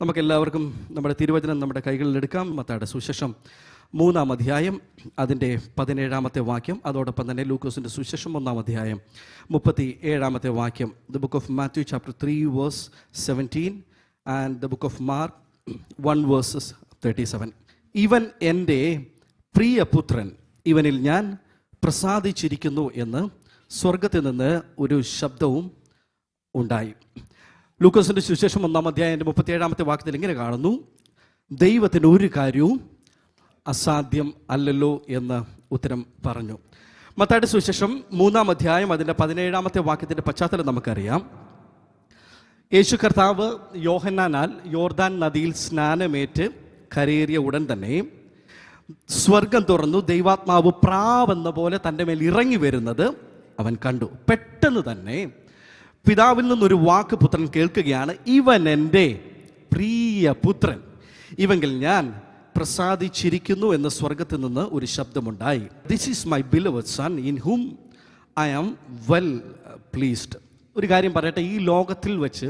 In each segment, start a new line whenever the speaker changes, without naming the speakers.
നമുക്കെല്ലാവർക്കും നമ്മുടെ തിരുവചനം നമ്മുടെ കൈകളിൽ എടുക്കാം. മത്തായുടെ സുശേഷം മൂന്നാം അധ്യായം അതിന്റെ പതിനേഴാമത്തെ വാക്യം അതോടൊപ്പം തന്നെ ലൂക്കോസിന്റെ സുശേഷം ഒന്നാം അധ്യായം മുപ്പത്തി ഏഴാമത്തെ വാക്യം. The book of Matthew chapter three verse seventeen and the book of Mark one verses thirty seven ഇവൻ എന്റെ പ്രിയപുത്രൻ ഇവനിൽ ഞാൻ പ്രസാദിച്ചിരിക്കുന്നു എന്ന് സ്വർഗത്തിൽ നിന്ന് ഒരു ശബ്ദവും ഉണ്ടായി. ലൂക്കോസിന്റെ സുവിശേഷം ഒന്നാം അധ്യായന്റെ മുപ്പത്തിയേഴാമത്തെ വാക്യത്തിൽ ഇങ്ങനെ കാണുന്നു. ദൈവത്തിന് ഒരു കാര്യവും അസാധ്യം അല്ലല്ലോ എന്ന് ഉത്തരം പറഞ്ഞു. മത്തായുടെ സുവിശേഷം മൂന്നാം അധ്യായം അതിന്റെ പതിനേഴാമത്തെ വാക്യത്തിന്റെ പശ്ചാത്തലം നമുക്കറിയാം. യേശു കർത്താവ് യോഹന്നാനാൽ യോർദാൻ നദിയിൽ സ്നാനമേറ്റ് കരയേറിയ ഉടൻ തന്നെ സ്വർഗം തുറന്നു ദൈവാത്മാവ് പ്രാവെന്ന പോലെ തന്റെ മേൽ ഇറങ്ങി വരുന്നത് അവൻ കണ്ടു. പെട്ടെന്ന് തന്നെ പിതാവിൽ നിന്നൊരു വാക്ക് പുത്രൻ കേൾക്കുകയാണ്. ഇവൻ എന്റെ പ്രിയ പുത്രൻ. ഇവങ്കിൽ ഞാൻ പ്രസാദിച്ചിരിക്കുന്നു എന്ന സ്വർഗത്തിൽ നിന്ന് ഒരു ശബ്ദമുണ്ടായി. This is my beloved son in whom I am well pleased ഒരു കാര്യം പറയട്ടെ ഈ ലോകത്തിൽ വെച്ച്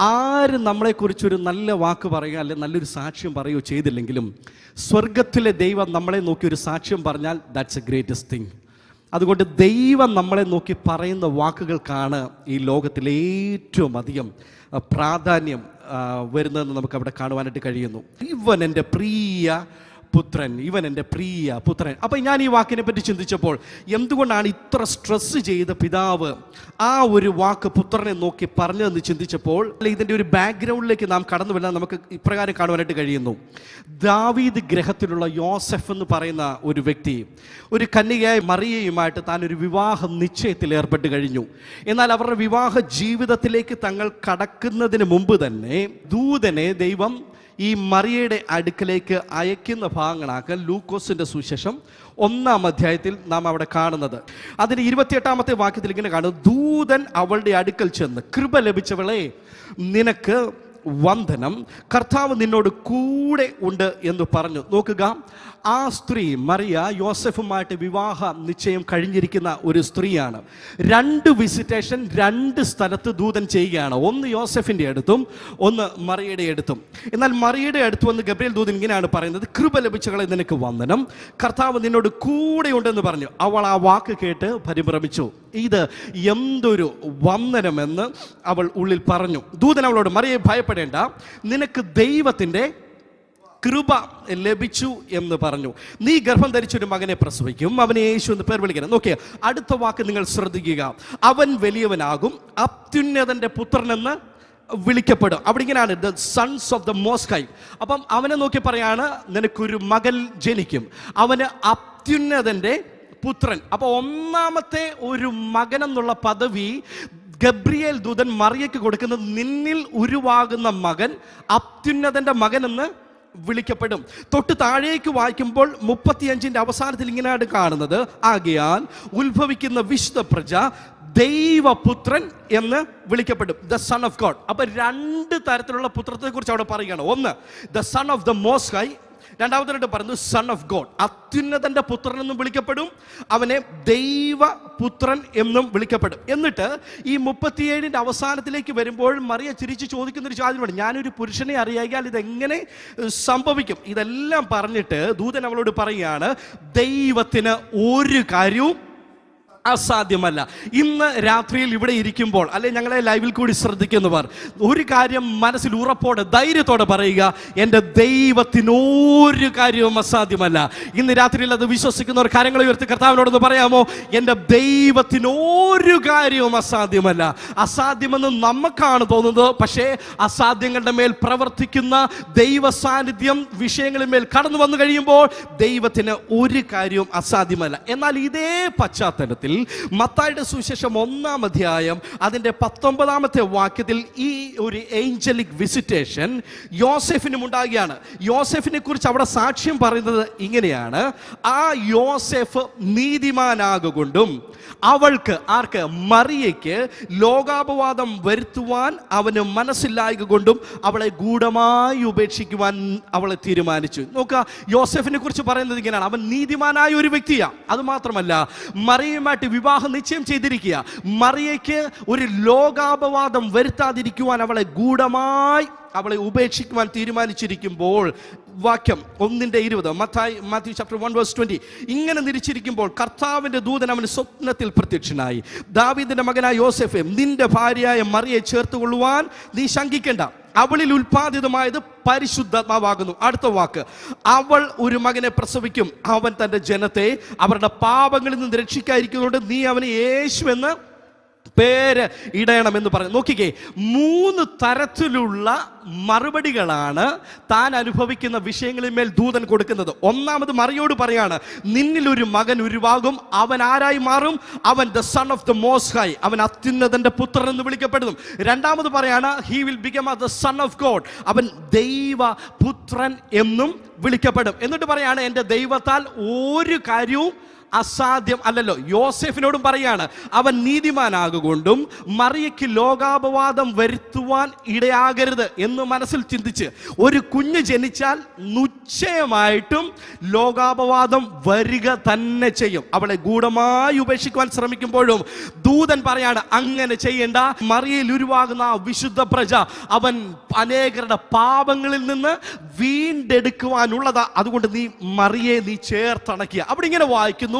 ആര് നമ്മളെക്കുറിച്ചൊരു നല്ല വാക്ക് പറയുക അല്ലെങ്കിൽ നല്ലൊരു സാക്ഷ്യം പറയുകയോ ചെയ്തില്ലെങ്കിലും സ്വർഗത്തിലെ ദൈവം നമ്മളെ നോക്കി ഒരു സാക്ഷ്യം പറഞ്ഞാൽ ദാറ്റ്സ് എ ഗ്രേറ്റസ്റ്റ് തിങ് അതുകൊണ്ട് ദൈവം നമ്മളെ നോക്കി പറയുന്ന വാക്കുകൾക്കാണ് ഈ ലോകത്തിൽ ഏറ്റവും അധികം പ്രാധാന്യം വരുന്നതെന്ന് നമുക്ക് അവിടെ കാണുവാനായിട്ട് കഴിയുന്നു. ഇവൻ എന്റെ പ്രിയ പുത്രൻ ഇവൻ എന്റെ പ്രിയ പുത്രൻ. അപ്പം ഞാൻ ഈ വാക്കിനെ പറ്റി ചിന്തിച്ചപ്പോൾ എന്തുകൊണ്ടാണ് ഇത്ര സ്ട്രെസ് ചെയ്ത പിതാവ് ആ ഒരു വാക്ക് പുത്രനെ നോക്കി പറഞ്ഞതെന്ന് ചിന്തിച്ചപ്പോൾ ഇതിന്റെ ഒരു ബാക്ക്ഗ്രൗണ്ടിലേക്ക് നാം കടന്നു വരാൻ നമുക്ക് ഇപ്രകാരം കാണുവാനായിട്ട് കഴിയുന്നു. ദാവീദ് ഗ്രഹത്തിലുള്ള യോസെഫ് എന്ന് പറയുന്ന ഒരു വ്യക്തി ഒരു കന്യകയായ മറിയയുമായിട്ട് താൻ ഒരു വിവാഹ നിശ്ചയത്തിൽ ഏർപ്പെട്ട് കഴിഞ്ഞു. എന്നാൽ അവരുടെ വിവാഹ ജീവിതത്തിലേക്ക് തങ്ങൾ കടക്കുന്നതിന് മുമ്പ് തന്നെ ദൂതനെ ദൈവം ഈ മറിയയുടെ അടുക്കലേക്ക് അയക്കുന്ന ഭാഗങ്ങളാണ് ലൂക്കോസിന്റെ സുശേഷം ഒന്നാം അധ്യായത്തിൽ നാം അവിടെ കാണുന്നത്. അതിന് ഇരുപത്തിയെട്ടാമത്തെ വാക്യത്തിൽ ഇങ്ങനെ കാണുന്നു ദൂതൻ അവളുടെ അടുക്കൽ ചെന്ന് കൃപ ലഭിച്ചവളെ നിനക്ക് വന്ദനം. കർത്താവ് നിന്നോട് കൂടെ ഉണ്ട് എന്ന് പറഞ്ഞു. നോക്കുക ആ സ്ത്രീ മറിയ യോസഫുമായിട്ട് വിവാഹ നിശ്ചയം കഴിഞ്ഞിരിക്കുന്ന ഒരു സ്ത്രീയാണ്. രണ്ട് വിസിറ്റേഷൻ രണ്ട് സ്ഥലത്ത് ദൂതൻ ചെയ്യുകയാണ്. ഒന്ന് യോസഫിന്റെ അടുത്തും ഒന്ന് മറിയയുടെ അടുത്തും. എന്നാൽ മറിയയുടെ അടുത്ത് വന്ന് ഗബ്രിയൽ ദൂതൻ ഇങ്ങനെയാണ് പറയുന്നത് കൃപ ലഭിച്ചകളെ നിനക്ക് വന്ദനം. കർത്താവ് നിന്നോട് കൂടെ ഉണ്ടെന്ന് പറഞ്ഞു. അവൾ ആ വാക്ക് കേട്ട് പരിഭ്രമിച്ചു. ഇത് എന്തൊരു വന്ദനമെന്ന് അവൾ ഉള്ളിൽ പറഞ്ഞു. ദൂതൻ അവളോട് മറിയെ ഭയപ്പെടേണ്ട. നിനക്ക് ദൈവത്തിന്റെ കൃപ ലഭിച്ചു എന്ന് പറഞ്ഞു. നീ ഗർഭം ധരിച്ചൊരു മകനെ പ്രസവിക്കും. അവനെ യേശു എന്ന് പേർ വിളിക്കണം. നോക്കിയ അടുത്ത വാക്ക് നിങ്ങൾ ശ്രദ്ധിക്കുക. അവൻ വലിയവനാകും അത്യുന്നതന്റെ പുത്രനെന്ന് വിളിക്കപ്പെടും. അവിടെ ഇങ്ങനെയാണ് the sons of the most high അപ്പം അവനെ നോക്കി പറയാണ് നിനക്കൊരു മകൻ ജനിക്കും. അവന് അത്യുന്നതന്റെ പുത്രൻ. അപ്പോൾ ഒന്നാമത്തെ ഒരു മകൻ എന്നുള്ള പദവി ഗബ്രിയേൽ ദൂതൻ മറിയയ്ക്ക് കൊടുക്കുന്നത് നിന്നിൽ ഉരുവാകുന്ന മകൻ അത്യുന്നതന്റെ മകൻ എന്ന് വിളിക്കപ്പെടും. തൊട്ട് താഴേക്ക് വായിക്കുമ്പോൾ മുപ്പത്തിയഞ്ചിന്റെ അവസാനത്തിൽ ഇങ്ങനെയാണ് കാണുന്നത്. ആകയാൽ ഉത്ഭവിക്കുന്ന വിശുദ്ധ പ്രജ ദൈവപുത്രൻ എന്ന് വിളിക്കപ്പെടും. ദ സൺ ഓഫ് ഗോഡ് അപ്പൊ രണ്ട് തരത്തിലുള്ള പുത്രത്തെ കുറിച്ച് അവിടെ പറയുകയാണ്. ഒന്ന് the son of the most high രണ്ടാമതായിട്ട് പറഞ്ഞു സൺ ഓഫ് ഗോഡ് അത്യുന്നതന്റെ പുത്രൻ എന്നും വിളിക്കപ്പെടും അവനെ ദൈവപുത്രൻ എന്നും വിളിക്കപ്പെടും. എന്നിട്ട് ഈ മുപ്പത്തിയേഴിന്റെ അവസാനത്തിലേക്ക് വരുമ്പോൾ മറിയ ചിരിച്ച് ചോദിക്കുന്നൊരു ചോദ്യമാണ് ഞാനൊരു പുരുഷനെ അറിയാൽ ഇതെങ്ങനെ സംഭവിക്കും? ഇതെല്ലാം പറഞ്ഞിട്ട് ദൂതൻ അവളോട് പറയുകയാണ് ദൈവത്തിന് ഒരു കാര്യവും അസാധ്യമല്ല. ഇന്ന് രാത്രിയിൽ ഇവിടെ ഇരിക്കുമ്പോൾ അല്ലെ ഞങ്ങളെ ലൈവിൽ കൂടി ശ്രദ്ധിക്കുന്നവർ ഒരു കാര്യം മനസ്സിൽ ഉറപ്പോടെ ധൈര്യത്തോടെ പറയുക എന്റെ ദൈവത്തിനൊരു കാര്യവും അസാധ്യമല്ല. ഇന്ന് രാത്രിയിൽ അത് വിശ്വസിക്കുന്നവർ കാര്യങ്ങൾ ഉയർത്തി കർത്താവിനോടൊന്ന് പറയാമോ? എന്റെ ദൈവത്തിനൊരു കാര്യവും അസാധ്യമല്ല. അസാധ്യമെന്ന് നമുക്കാണ് തോന്നുന്നത് പക്ഷേ അസാധ്യങ്ങളുടെ മേൽ പ്രവർത്തിക്കുന്ന ദൈവ സാന്നിധ്യം വിഷയങ്ങളിൽ മേൽ കടന്നു വന്നു കഴിയുമ്പോൾ ദൈവത്തിന് ഒരു കാര്യവും അസാധ്യമല്ല. എന്നാൽ ഇതേ പശ്ചാത്തലത്തിൽ മത്തായുടെ സുവിശേഷം ഒന്നാം അധ്യായം അതിന്റെ പത്തൊമ്പതാമത്തെ വാക്യത്തിൽ ഈ ഒരു ഏഞ്ചലിക് വിസിറ്റേഷൻ യോസെഫിനും ഉണ്ടാകുകയാണ് യോസെഫിനെ കുറിച്ച് അവിടെ സാക്ഷ്യം പറയുന്നത് ഇങ്ങനെയാണ്. ആ യോസെഫ് നീതിമാനാകൊണ്ടും അവൾക്ക് ആർക്ക്? മറിയയ്ക്ക് ലോകാപവാദം വരുത്തുവാൻ അവന് മനസ്സിലായക കൊണ്ടും അവളെ ഗൂഢമായി ഉപേക്ഷിക്കുവാൻ അവളെ തീരുമാനിച്ചു. നോക്കുക യോസെഫിനെ കുറിച്ച് പറയുന്നത് ഇങ്ങനെയാണ്. അവൻ നീതിമാനായ ഒരു വ്യക്തിയാണ് അത് മാത്രമല്ല മറിയുമായിട്ട് വിവാഹം നിശ്ചയം ചെയ്തിരിക്കുക. മറിയയ്ക്ക് ഒരു ലോകാപവാദം വരുത്താതിരിക്കുവാൻ അവളെ ഗൂഢമായി അവളെ ഉപേക്ഷിക്കുവാൻ തീരുമാനിച്ചിരിക്കുമ്പോൾ വാക്യം ഒന്നിന്റെ ഇരുപത് Mathai Matthew chapter one verse twenty ഇങ്ങനെ നിരിച്ചിരിക്കുമ്പോൾ കർത്താവിന്റെ ദൂതൻ അവന് സ്വപ്നത്തിൽ പ്രത്യക്ഷനായി. ദാവീദിന്റെ മകനായ യോസെഫെ നിന്റെ ഭാര്യയായ മറിയെ ചേർത്ത് കൊള്ളുവാൻ നീ ശങ്കിക്കേണ്ട. അവളിൽ ഉൽപാദിതമായത് പരിശുദ്ധാത്മാവാകുന്നു. അടുത്ത വാക്ക്. അവൾ ഒരു മകനെ പ്രസവിക്കും. അവൻ തന്റെ ജനത്തെ അവരുടെ പാപങ്ങളിൽ നിന്ന് രക്ഷിക്കാതിരിക്കുന്നതുകൊണ്ട് നീ അവനെ യേശു എന്ന് പേര് ഇടയണം എന്ന് പറഞ്ഞു. നോക്കിക്കേ മൂന്ന് തരത്തിലുള്ള മറുപടികളാണ് താൻ അനുഭവിക്കുന്ന വിഷയങ്ങളിന്മേൽ ദൂതൻ കൊടുക്കുന്നത്. ഒന്നാമത് മറിയോട് പറയാണ് നിന്നിൽ ഒരു മകൻ ഉരുവാകും അവൻ ആരായി മാറും? അവൻ the son of the most high അവൻ അത്യുന്നതന്റെ പുത്രൻ എന്ന് വിളിക്കപ്പെടുന്നു. രണ്ടാമത് പറയാണ് he will become the son of God അവൻ ദൈവ പുത്രൻ എന്നും വിളിക്കപ്പെടും. എന്നിട്ട് പറയാണ് എന്റെ ദൈവത്താൽ ഒരു കാര്യവും അസാധ്യം അല്ലല്ലോ. യോസെഫിനോടും പറയാണ് അവൻ നീതിമാനാകൊണ്ടും മറിയയ്ക്ക് ലോകാപവാദം വരുത്തുവാൻ ഇടയാകരുത് എന്ന് മനസ്സിൽ ചിന്തിച്ച് ഒരു കുഞ്ഞ് ജനിച്ചാൽ നിശ്ചയമായിട്ടും ലോകാപവാദം വരിക തന്നെ ചെയ്യും. അവളെ ഗൂഢമായി ഉപേക്ഷിക്കുവാൻ ശ്രമിക്കുമ്പോഴും ദൂതൻ പറയാണ് അങ്ങനെ ചെയ്യേണ്ട. മറിയയിൽ ഉരുവാകുന്ന ആ വിശുദ്ധ പ്രജ അവൻ അനേകരുടെ പാപങ്ങളിൽ നിന്ന് വീണ്ടെടുക്കുവാനുള്ളതാ. അതുകൊണ്ട് നീ മറിയെ നീ ചേർത്തണക്കുക അവിടെ ഇങ്ങനെ വായിക്കുന്നു.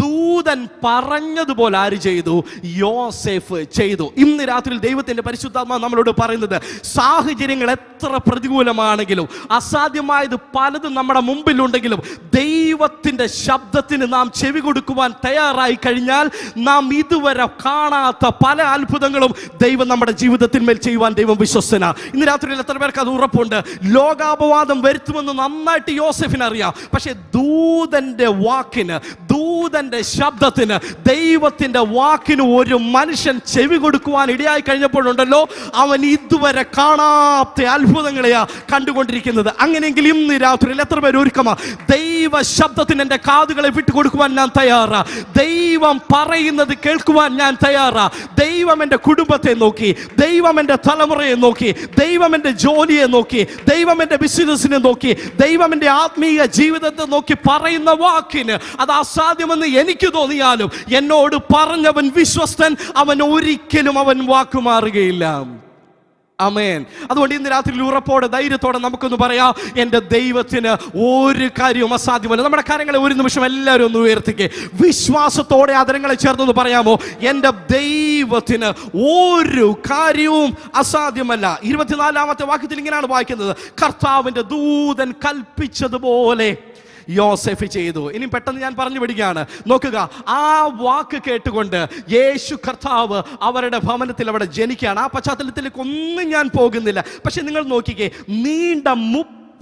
ദൂതൻ പറഞ്ഞതുപോലെ ആര് ചെയ്തു? യോസെഫ് ചെയ്തു. ഇന്ന് രാത്രി ദൈവത്തിന്റെ പരിശുദ്ധാത്മ നമ്മളോട് പറയുന്നത് സാഹചര്യങ്ങൾ എത്ര പ്രതികൂലമാണെങ്കിലും അസാധ്യമായത് പലതും നമ്മുടെ മുമ്പിലുണ്ടെങ്കിലും ദൈവത്തിന്റെ ശബ്ദത്തിന് നാം ചെവി കൊടുക്കുവാൻ തയ്യാറായി കഴിഞ്ഞാൽ നാം ഇതുവരെ കാണാത്ത പല അത്ഭുതങ്ങളും ദൈവം നമ്മുടെ ജീവിതത്തിന്മേൽ ചെയ്യുവാൻ ദൈവം വിശ്വസന ഇന്ന് രാത്രിയിൽ എത്ര പേർക്ക് അത് ഉറപ്പുണ്ട്? ലോകാപവാദം വരുത്തുമെന്ന് നന്നായിട്ട് യോസെഫിന് അറിയാം. പക്ഷെ ദൂതന്റെ വാക്കിന് ദൂതന്റെ ശബ്ദത്തിന് ദൈവത്തിന്റെ വാക്കിന് ഒരു മനുഷ്യൻ ചെവി കൊടുക്കുവാൻ ഇടയായി കഴിഞ്ഞപ്പോഴുണ്ടല്ലോ. അവൻ ഇതുവരെ കാണാത്ത അത്ഭുതങ്ങളെയാ കണ്ടുകൊണ്ടിരിക്കുന്നത്. അങ്ങനെയെങ്കിൽ ഇന്ന് രാത്രിയിൽ എത്ര പേര് ഒരുക്കമാ? ദൈവ ശബ്ദത്തിന് എന്റെ കാതുകളെ വിട്ടുകൊടുക്കുവാൻ ഞാൻ തയ്യാറാ. ദൈവം പറയുന്നത് കേൾക്കുവാൻ ഞാൻ തയ്യാറാ. ദൈവം എന്റെ കുടുംബത്തെ നോക്കി ദൈവം എന്റെ തലമുറയെ നോക്കി ദൈവം എന്റെ ജോലിയെ നോക്കി ദൈവം എന്റെ ബിസിനസ്സിനെ നോക്കി ദൈവം എന്റെ ആത്മീയ ജീവിതത്തെ നോക്കി പറയുന്ന വാക്കിന് അത് അസാധ്യമെന്ന് എനിക്ക് തോന്നിയാലും എന്നോട് പറഞ്ഞവൻ വിശ്വസ്തൻ അവൻ ഒരിക്കലും അവൻ വാക്കുമാറുകയില്ല. അമേൻ അതുകൊണ്ട് ഇന്ന് രാത്രിയിൽ ഉറപ്പോടെ ധൈര്യത്തോടെ നമുക്കൊന്ന് പറയാം എന്റെ ദൈവത്തിന് ഒരു കാര്യവും അസാധ്യമല്ല. നമ്മുടെ കാര്യങ്ങളെ ഒരു നിമിഷം എല്ലാവരും ഒന്ന് ഉയർത്തിക്കേ. വിശ്വാസത്തോടെ അതരങ്ങളെ ചേർത്തൊന്ന് പറയാമോ? എന്റെ ദൈവത്തിന് ഒരു കാര്യവും അസാധ്യമല്ല. ഇരുപത്തിനാലാമത്തെ വാക്യത്തിൽ ഇങ്ങനെയാണ് വായിക്കുന്നത്. കർത്താവിന്റെ ദൂതൻ കൽപ്പിച്ചതുപോലെ യോസെഫ് ചെയ്തു. ഇനി പെട്ടെന്ന് ഞാൻ പറഞ്ഞു പിടിക്കുകയാണ് നോക്കുക ആ വാക്ക് കേട്ടുകൊണ്ട് യേശു കർത്താവ് അവരുടെ ഭവനത്തിൽ അവിടെ ജനിക്കുകയാണ്. ആ പശ്ചാത്തലത്തിലേക്ക് ഒന്നും ഞാൻ പോകുന്നില്ല. പക്ഷെ നിങ്ങൾ നോക്കിക്കേ നീണ്ട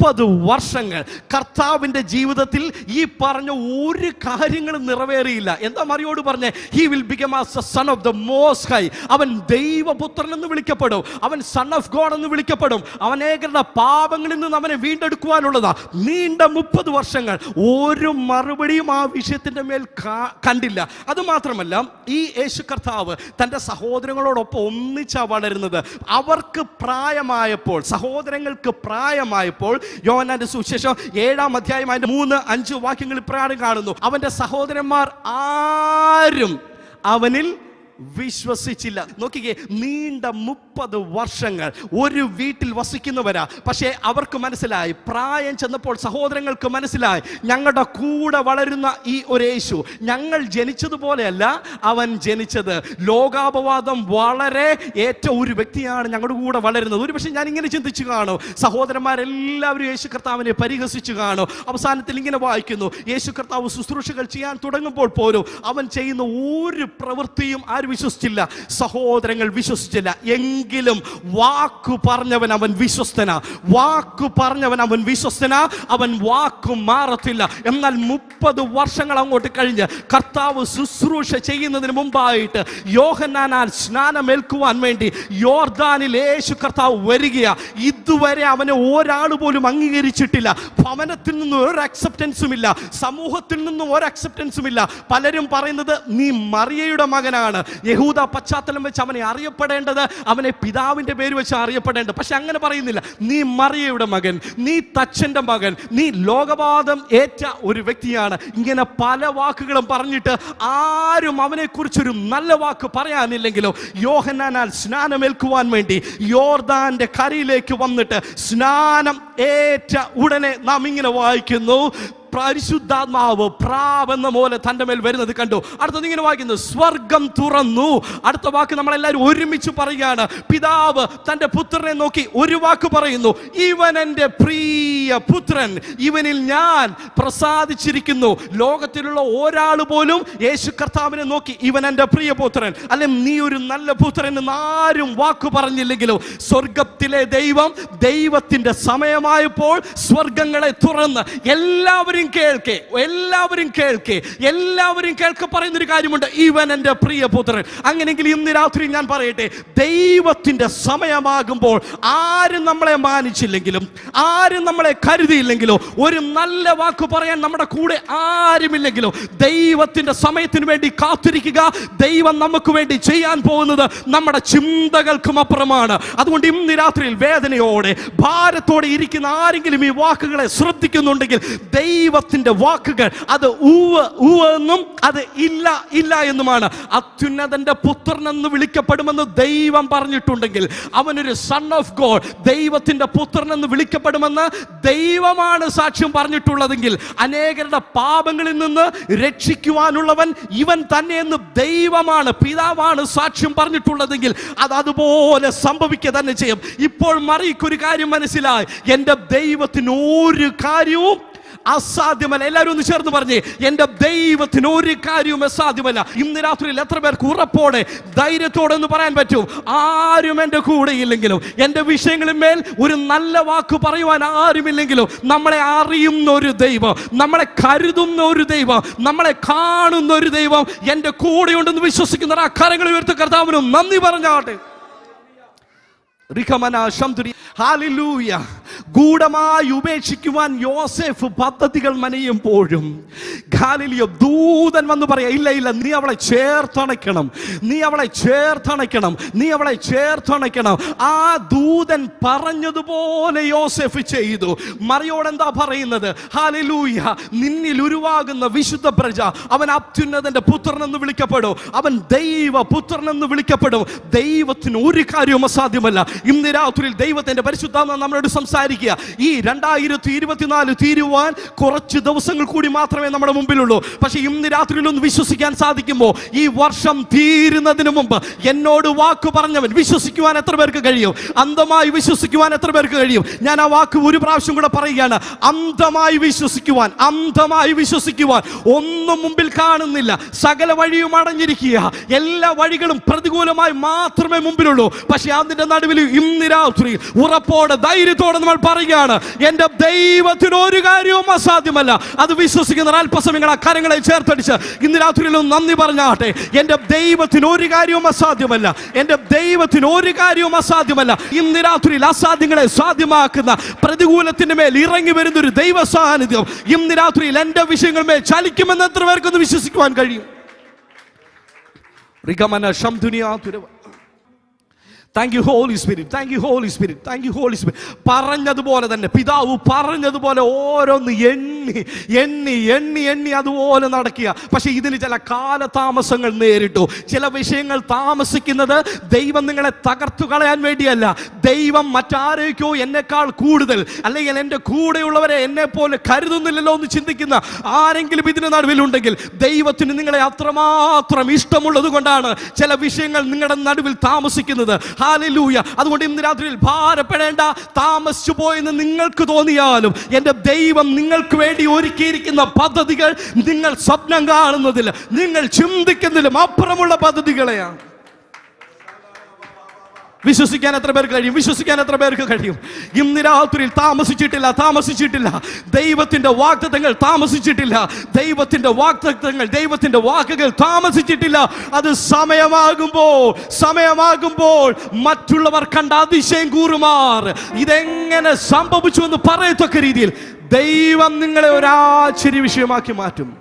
മുപ്പത് വർഷങ്ങൾ കർത്താവിന്റെ ജീവിതത്തിൽ ഈ പറഞ്ഞ ഒരു കാര്യങ്ങളും നിറവേറിയില്ല. എന്താ മറിയോട് പറഞ്ഞേ? He will become as son of the most high അവൻ ദൈവപുത്രൻ എന്ന് വിളിക്കപ്പെടും. അവൻ സൺ ഓഫ് ഗോഡ് എന്ന് വിളിക്കപ്പെടും. അവനേകരുടെ പാപങ്ങളിൽ നിന്ന് അവനെ വീണ്ടെടുക്കുവാനുള്ളതാ. നീണ്ട മുപ്പത് വർഷങ്ങൾ. ഒരു മറുപടിയും ആ വിഷയത്തിന്റെ മേൽ കണ്ടില്ല. കണ്ടില്ല അതുമാത്രമല്ല ഈ യേശു കർത്താവ് തന്റെ സഹോദരങ്ങളോടൊപ്പം ഒന്നിച്ചാണ് വളരുന്നത്. അവർക്ക് പ്രായമായപ്പോൾ സഹോദരങ്ങൾക്ക് പ്രായമായപ്പോൾ യോഹന്നാന്റെ സുവിശേഷം ഏഴാം അധ്യായം അതിന്റെ മൂന്ന് അഞ്ച് വാക്യങ്ങൾ ഇപ്രകാരം കാണുന്നു. അവന്റെ സഹോദരന്മാർ ആരും അവനിൽ വിശ്വസിച്ചില്ല. നോക്കിക്കേ നീണ്ട മുപ്പത് വർഷങ്ങൾ ഒരു വീട്ടിൽ വസിക്കുന്നവരാ. പക്ഷേ അവർക്ക് മനസ്സിലായി. പ്രായം ചെന്നപ്പോൾ സഹോദരങ്ങൾക്ക് മനസ്സിലായി. ഞങ്ങളുടെ കൂടെ വളരുന്ന ഈ ഒരു യേശു ഞങ്ങൾ ജനിച്ചതുപോലെയല്ല അവൻ ജനിച്ചത്. ലോകാപവാദം വളരെ ഏറ്റ ഒരു വ്യക്തിയാണ് ഞങ്ങളുടെ കൂടെ വളരുന്നത്. ഒരു പക്ഷേ ഞാൻ ഇങ്ങനെ ചിന്തിച്ചു കാണും. സഹോദരന്മാരെല്ലാവരും യേശു കർത്താവിനെ പരിഹസിച്ചു കാണും. അവസാനത്തിൽ ഇങ്ങനെ വായിക്കുന്നു. യേശു കർത്താവ് ശുശ്രൂഷകൾ ചെയ്യാൻ തുടങ്ങുമ്പോൾ പോലും അവൻ ചെയ്യുന്ന ഒരു പ്രവൃത്തിയും വിശ്വസിച്ചില്ല? സഹോദരങ്ങൾ വിശ്വസിച്ചില്ല. എങ്കിലും വാക്കു പറഞ്ഞവൻ അവൻ വിശ്വസ്തന. വാക്കു പറഞ്ഞവൻ അവൻ വിശ്വസ്തന. അവൻ വാക്കു മാറത്തില്ല. എന്നാൽ മുപ്പത് വർഷങ്ങൾ അങ്ങോട്ട് കഴിഞ്ഞ് കർത്താവ് ശുശ്രൂഷ ചെയ്യുന്നതിന് മുമ്പായിട്ട് യോഹന്നാനാൽ സ്നാനമേൽക്കുവാൻ വേണ്ടി യോർദാനിൽ യേശു കർത്താവ് വരികയാ. ഇതുവരെ അവനെ ഒരാൾ പോലും അംഗീകരിച്ചിട്ടില്ല. ഭവനത്തിൽ നിന്നും ഒരു അക്സെപ്റ്റൻസും ഇല്ല. സമൂഹത്തിൽ നിന്നും ഒരു അക്സെപ്റ്റൻസും ഇല്ല. പലരും പറയുന്നത് നീ മറിയയുടെ മകനാണ്. യഹൂദ പശ്ചാത്തലം വെച്ച് അവനെ അറിയപ്പെടേണ്ടത് അവനെ പിതാവിന്റെ പേര് വെച്ച് അറിയപ്പെടേണ്ടത്. പക്ഷെ അങ്ങനെ പറയുന്നില്ല. നീ മറിയയുടെ മകൻ നീ തച്ചന്റെ മകൻ നീ ലോകവാദം ഏറ്റ ഒരു വ്യക്തിയാണ്. ഇങ്ങനെ പല വാക്കുകളും പറഞ്ഞിട്ട് ആരും അവനെക്കുറിച്ചൊരു നല്ല വാക്ക് പറയാനില്ലെങ്കിലോ യോഹനാനാൽ സ്നാനമേൽക്കുവാൻ വേണ്ടി യോർദാന്റെ കരയിലേക്ക് വന്നിട്ട് സ്നാനം ഏറ്റ ഉടനെ നാം ഇങ്ങനെ വായിക്കുന്നു. പരിശുദ്ധാത്മാവ് പ്രാവെന്ന പോലെ തന്റെ മേൽ വരുന്നത് കണ്ടു. അടുത്തത് ഇങ്ങനെ വായിക്കുന്നു സ്വർഗം തുറന്നു. അടുത്ത വാക്ക് നമ്മളെല്ലാവരും ഒരുമിച്ച് പറയുകയാണ്. പിതാവ് തന്റെ പുത്രനെ നോക്കി ഒരു വാക്ക് പറയുന്നു ഇവൻ എന്റെ പ്രിയ പുത്രൻ ഇവനിൽ ഞാൻ പ്രസാദിച്ചിരിക്കുന്നു. ലോകത്തിലുള്ള ഒരാൾ പോലും യേശു കർത്താവിനെ നോക്കി ഇവൻ എന്റെ പ്രിയ പുത്രൻ. അല്ലെ നീ ഒരു നല്ല പുത്രൻ എന്ന് ആരും വാക്ക് പറഞ്ഞില്ലെങ്കിലും സ്വർഗത്തിലെ ദൈവം ദൈവത്തിന്റെ സമയമായപ്പോൾ സ്വർഗങ്ങളെ തുറന്ന് എല്ലാവരും കേൾക്കെ എല്ലാവരും കേൾക്കെ എല്ലാവരും കേൾക്കെ പറയുന്നൊരു കാര്യമുണ്ട്. ഇവൻ എന്റെ പ്രിയ പുത്രൻ അങ്ങനെയെങ്കിൽ ഇന്ന് രാത്രി ഞാൻ പറയട്ടെ ദൈവത്തിന്റെ സമയമാകുമ്പോൾ ആരും നമ്മളെ മാനിച്ചില്ലെങ്കിലും ആരും നമ്മളെ കരുതിയില്ലെങ്കിലോ ഒരു നല്ല വാക്ക് പറയാൻ നമ്മുടെ കൂടെ ആരുമില്ലെങ്കിലോ ദൈവത്തിന്റെ സമയത്തിന് വേണ്ടി കാത്തിരിക്കുക ദൈവം നമുക്ക് വേണ്ടി ചെയ്യാൻ പോകുന്നത് നമ്മുടെ ചിന്തകൾക്കും അപ്പുറമാണ്. അതുകൊണ്ട് ഇന്ന് രാത്രിയിൽ വേദനയോടെ ഭാരത്തോടെ ഇരിക്കുന്ന ആരെങ്കിലും ഈ വാക്കുകളെ ശ്രദ്ധിക്കുന്നുണ്ടെങ്കിൽ ദൈവത്തിന്റെ വാക്കുകൾ. അത് ഊവ് ഉവ് എന്നും അത് ഇല്ല ഇല്ല എന്നുമാണ്. അത്യുന്നതന്റെ പുത്രൻ എന്ന് വിളിക്കപ്പെടുമെന്ന് ദൈവം പറഞ്ഞിട്ടുണ്ടെങ്കിൽ അവനൊരു സൺ ഓഫ് ഗോഡ് ദൈവത്തിന്റെ പുത്രൻ എന്ന് വിളിക്കപ്പെടുമെന്ന് ദൈവമാണ് സാക്ഷ്യം പറഞ്ഞിട്ടുള്ളതെങ്കിൽ അനേകരുടെ പാപങ്ങളിൽ നിന്ന് രക്ഷിക്കുവാനുള്ളവൻ ഇവൻ തന്നെ എന്ന് ദൈവമാണ് പിതാവാണ് സാക്ഷ്യം പറഞ്ഞിട്ടുള്ളതെങ്കിൽ അത് അതുപോലെ സംഭവിക്കുക തന്നെ ചെയ്യും. ഇപ്പോൾ മറിക്കൊരു കാര്യം മനസ്സിലായി. എന്റെ ദൈവത്തിന് ഒരു കാര്യവും അസാധ്യമല്ല. എല്ലാവരും ഒന്ന് ചേർന്ന് പറഞ്ഞേ എന്റെ ദൈവത്തിന് ഒരു കാര്യവും അസാധ്യമല്ല ഇന്ന് രാത്രിയിൽ എത്ര പേർക്ക് ഉറപ്പോടെ ധൈര്യത്തോടെ എന്ന് പറയാൻ പറ്റും? ആരും എന്റെ കൂടെ ഇല്ലെങ്കിലും എന്റെ വിഷയങ്ങളിന്മേൽ ഒരു നല്ല വാക്ക് പറയുവാൻ ആരുമില്ലെങ്കിലും നമ്മളെ അറിയുന്ന ഒരു ദൈവം നമ്മളെ കരുതുന്ന ഒരു ദൈവം നമ്മളെ കാണുന്ന ഒരു ദൈവം എന്റെ കൂടെയുണ്ടെന്ന് വിശ്വസിക്കുന്ന ആ കരങ്ങൾ ഉയർത്ത കർത്താവിനും നന്ദി പറഞ്ഞാട്ടെ. റിഖമന ശംതുരി. ഹാലിലൂയ. ഗൂഢമായി ഉപേക്ഷിക്കുവാൻ യോസെഫ് പദ്ധതികൾ മനയുമ്പോഴും ഗാലിലിയോ ദൂതൻ വന്ന് പറയാ ഇല്ല ഇല്ല നീ അവളെ ചേർത്തണയ്ക്കണം നീ അവളെ ചേർത്തണയ്ക്കണം നീ അവളെ ചേർത്തണയ്ക്കണം. ആ ദൂതൻ പറഞ്ഞതുപോലെ യോസെഫ് ചെയ്തു. മറിയോട് എന്താ പറയുന്നത്? ഹാലിലൂയ നിന്നിൽ ഉരുവാകുന്ന വിശുദ്ധ പ്രജ അവൻ അത്യുന്നതന്റെ പുത്രൻ എന്ന് വിളിക്കപ്പെടും അവൻ ദൈവ പുത്രൻ എന്ന് വിളിക്കപ്പെടും. ദൈവത്തിന് ഒരു കാര്യവും അസാധ്യമല്ല. ഇന്ന് രാത്രിയിൽ ദൈവത്തിന്റെ പരിശുദ്ധ നമ്മളോട് സംസാരിക്കുക ഈ രണ്ടായിരത്തി ഇരുപത്തിനാല് തീരുവാൻ കുറച്ച് ദിവസങ്ങൾ കൂടി മാത്രമേ നമ്മുടെ മുമ്പിലുള്ളൂ. പക്ഷെ ഇന്ന് രാത്രിയിലൊന്ന് വിശ്വസിക്കാൻ സാധിക്കുമ്പോൾ ഈ വർഷം തീരുന്നതിന് മുമ്പ് എന്നോട് വാക്ക് പറഞ്ഞവൻ വിശ്വസിക്കുവാൻ എത്ര പേർക്ക് കഴിയും? അന്ധമായി വിശ്വസിക്കുവാൻ എത്ര പേർക്ക് കഴിയും? ഞാൻ ആ വാക്ക് ഒരു പ്രാവശ്യം കൂടെ പറയുകയാണ്. അന്ധമായി വിശ്വസിക്കുവാൻ അന്ധമായി വിശ്വസിക്കുവാൻ ഒന്നും മുമ്പിൽ കാണുന്നില്ല. സകല വഴിയും അടഞ്ഞിരിക്കുക. എല്ലാ വഴികളും പ്രതികൂലമായി മാത്രമേ മുമ്പിലുള്ളൂ. പക്ഷെ അതിന്റെ നടുവിൽ ഇന്ന് രാത്രി ഉറപ്പോടെ ധൈര്യത്തോടെ നമ്മൾ പറയുകയാണ് എന്റെ ദൈവത്തിന് ഒരു കാര്യവും അസാധ്യമല്ല. അത് വിശ്വസിക്കുന്ന അല്പസമയങ്ങൾ ആ കരങ്ങളെ ചേർത്തടിച്ച് ഇന്ന് രാത്രിയിലും നന്ദി പറഞ്ഞാട്ടെ എന്റെ ദൈവത്തിന് ഒരു കാര്യവും അസാധ്യമല്ല. എന്റെ ദൈവത്തിന് ഒരു കാര്യവും അസാധ്യമല്ല. ഇന്ന് രാത്രിയിൽ അസാധ്യങ്ങളെ സാധ്യമാക്കുന്ന പ്രതികൂലത്തിന് മേൽ ഇറങ്ങി വരുന്ന ഒരു ദൈവ സാന്നിധ്യം ഇന്ന് രാത്രിയിൽ എന്റെ വിഷയങ്ങൾ മേൽ ചലിക്കുമെന്ന് എത്ര പേർക്കൊന്ന് വിശ്വസിക്കുവാൻ കഴിയും? റിഗമന ശംധുനിയാ തുരവ thank you Holy Spirit thank you Holy Spirit thank you Holy Spirit പറഞ്ഞതുപോലെ തന്നെ പിതാവ് പറഞ്ഞതുപോലെ ഓരോന്ന് എണ്ണി എണ്ണി എണ്ണി എണ്ണി അതുപോലെ നടക്കുക. പക്ഷെ ഇതിന് ചില കാലതാമസങ്ങൾ നേരിട്ടു. ചില വിഷയങ്ങൾ താമസിക്കുന്നത് ദൈവം നിങ്ങളെ തകർത്തു കളയാൻ വേണ്ടിയല്ല. ദൈവം മറ്റാരേക്കോ എന്നെക്കാൾ കൂടുതൽ അല്ലെങ്കിൽ എന്റെ കൂടെയുള്ളവരെ എന്നെ പോലെ കരുതുന്നില്ലല്ലോ എന്ന് ചിന്തിക്കുന്ന ആരെങ്കിലും ഇതിന് നടുവിലുണ്ടെങ്കിൽ ദൈവത്തിന് നിങ്ങളെ അത്രമാത്രം ഇഷ്ടമുള്ളത് കൊണ്ടാണ് ചില വിഷയങ്ങൾ നിങ്ങളുടെ നടുവിൽ താമസിക്കുന്നത്. ഹാലലൂയ. അതുകൊണ്ട് ഇന്ന് രാത്രിയിൽ ഭാരപ്പെടേണ്ട താമസിച്ചു പോയെന്ന് നിങ്ങൾക്ക് തോന്നിയാലും എന്റെ ദൈവം നിങ്ങൾക്ക് വേണ്ടി ഒരുക്കിയിരിക്കുന്ന പദ്ധതികൾ നിങ്ങൾ സ്വപ്നം കാണുന്നതിൽ നിങ്ങൾ ചിന്തിക്കുന്നതിലും അപ്പുറമുള്ള പദ്ധതികളെയാണ്. വിശ്വസിക്കാൻ എത്ര പേർക്ക് കഴിയും? വിശ്വസിക്കാൻ എത്ര പേർക്ക് കഴിയും? ഇന്ന് രാത്രിയിൽ താമസിച്ചിട്ടില്ല താമസിച്ചിട്ടില്ല. ദൈവത്തിന്റെ വാഗ്ദത്തങ്ങൾ താമസിച്ചിട്ടില്ല. ദൈവത്തിന്റെ വാഗ്ദത്തങ്ങൾ ദൈവത്തിന്റെ വാക്കുകൾ താമസിച്ചിട്ടില്ല. അത് സമയമാകുമ്പോൾ സമയമാകുമ്പോൾ മറ്റുള്ളവർ കണ്ട അതിശയം കൂറുമാർ. ഇതെങ്ങനെ സംഭവിച്ചു എന്ന് പറയത്തക്ക രീതിയിൽ ദൈവം നിങ്ങളെ ഒരാശ്ചര്യ വിഷയമാക്കി മാറ്റും.